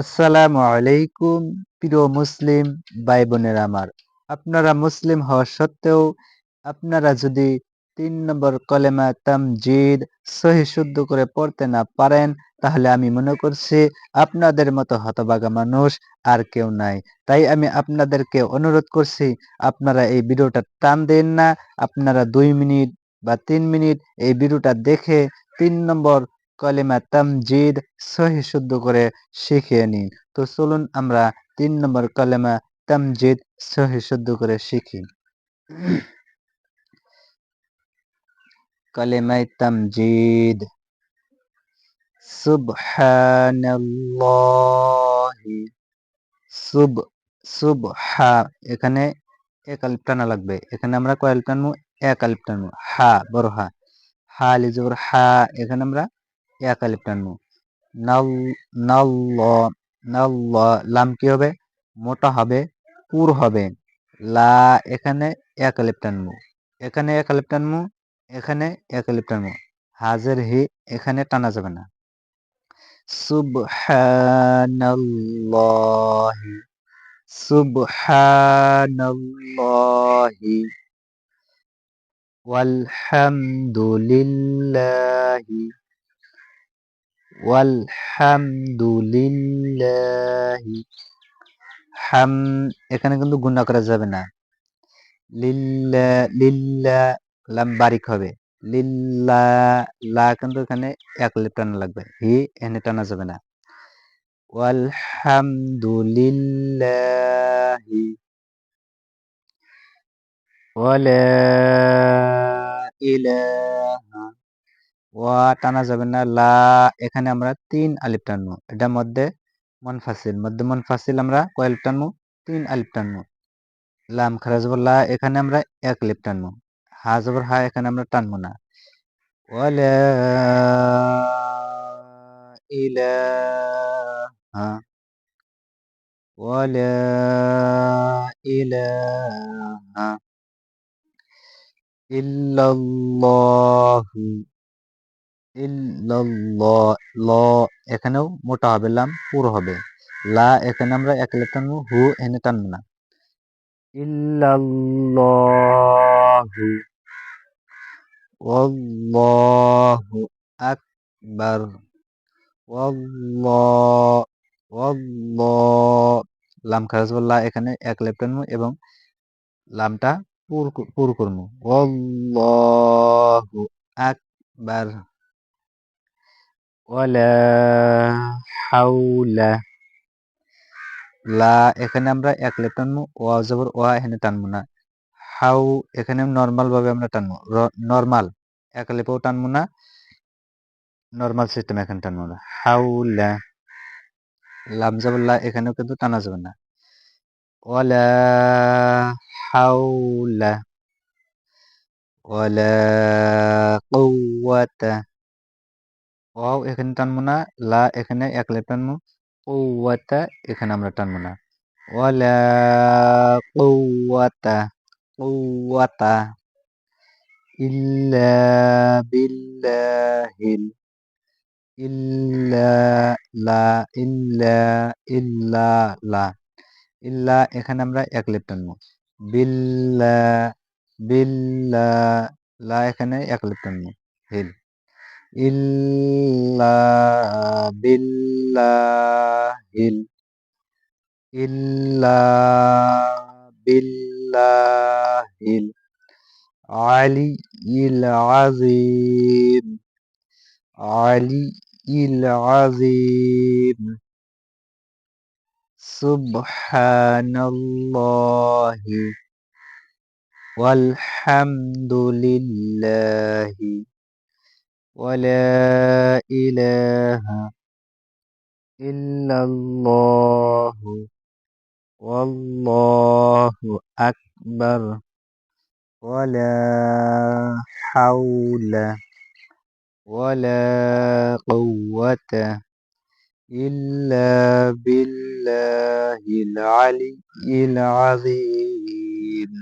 আসসালামু আলাইকুম, প্রিয় মুসলিম ভাই বোনেরা আমার। আপনারা মুসলিম হওয়া সত্ত্বেও আপনারা যদি তিন নম্বর কলেমা তামজিদ সহি শুদ্ধ করে পড়তে না পারেন, তাহলে আমি মনে করছি আপনাদের মতো হতবাগা মানুষ আর কেউ নাই। তাই আমি আপনাদেরকে অনুরোধ করছি, আপনারা এই ভিডিওটা টান দেন না, আপনারা দুই মিনিট বা তিন মিনিট এই ভিডিওটা দেখে তিন নম্বর কলেমা তামজিদ সহি শুদ্ধ করে শিখে নিন। তো চলুন আমরা তিন নম্বর কলেমা তামজিদ সহি শুদ্ধ করে শিখি। কলেমায় তামজিদ সুবহানাল্লাহি, সুব, সুবহা, এখানে এক আলিফ টানা লাগবে। এখানে আমরা কয় আলিফ টানবো, এক আলিফ টানবো। হা, বড় হা। হা লিজবর হা, এখানে আমরা এক আলিফ টানবো নাল নাল, লাম কি হবে? মোটা হবে, পুর হবে। লা এখানে এক আলিফ টানবো এখানে এক আলিফ টানবো এখানে এক আলিফ টানবো হাজের হি এখানে টানা যাবে না। সুবহানাল্লাহি সুবহানাল্লাহি, ওয়ালহামদুলিল্লাহি। ওয়ালহামদুলিল্লাহি। হাম, এখানে কিন্তু গুণা করা যাবে না। লিল্লা লিল্লা, লাম বারিক হবে। লিল্লা, লা কিন্তু এখানে এক লিপ টানা লাগবে। হি এনে টানা যাবে না। ওয়ালহামদুলিল্লাহি। ওয়ালা ইলাহা ওয়া টানা যাবে না, লা, এখানে আমরা তিন আলিফ টানবো। এটার মধ্যে মনফাসিল মধ্যে মনফাসিল আমরা কয় আলিফ টানবো? তিন আলিফ টানবো। লাম, খারা জবর লা, এখানে আমরা এক আলিফ টানবো। হা জবর হা এখানে আমরা টানবো না। ওয়ালা ইলাহা ওয়ালা ইলাহা ইল্লাল্লাহু ল এখানেও মোটা হবে, লাম পুরো হবে। লা এখানে আমরা এক টানবো, হু এনে টানবো না। ইল্লাল্লাহু ওয়াল্লাহু আকবার। ওয়াল্লাহ ওয়াল্লাহ লাম খারাজ বললা এখানে এক লেপ টানবো এবং লামটা পুর পুর করব। ওয়াল্লাহু আকবার। ওয়ালা হাউলা লা এখানে আমরা এক লেপ টানবো ওয়া জবর ওয়া এখানে টানবো না। হাউ, এখানে নর্মাল ভাবে আমরা টানবো। নর্মাল এক লেপেও টানবো না। নর্মাল সিস্টেম এখানে টানবো না। হাউলা লাম লা এখানেও কিন্তু টানা যাবে না। ওয়ালা হাউলা, ওয়ালা কুওয়াতা। ওয়াও, এখানে টানবো না। লা এখানে এক লেপ টানবো। কুওয়াতা, এখানে আমরা টানবো না। ইল্লা লা, ইল্লা ইল্লা লা। এখানে আমরা এক লেপ টানবো। বিল্লা বিল্লা, লা, এখানে এক লেপ টানবো। হিল। ইল্লা বিল্লাহিল ইল্লা বিল্লাহিল আলিয়িল আযীম আলিয়িল আযীম সুবহানাল্লাহি ওয়ালহামদুলিল্লাহি ولا إله إلا الله والله أكبر ولا حول ولا قوة إلا بالله العلي العظيم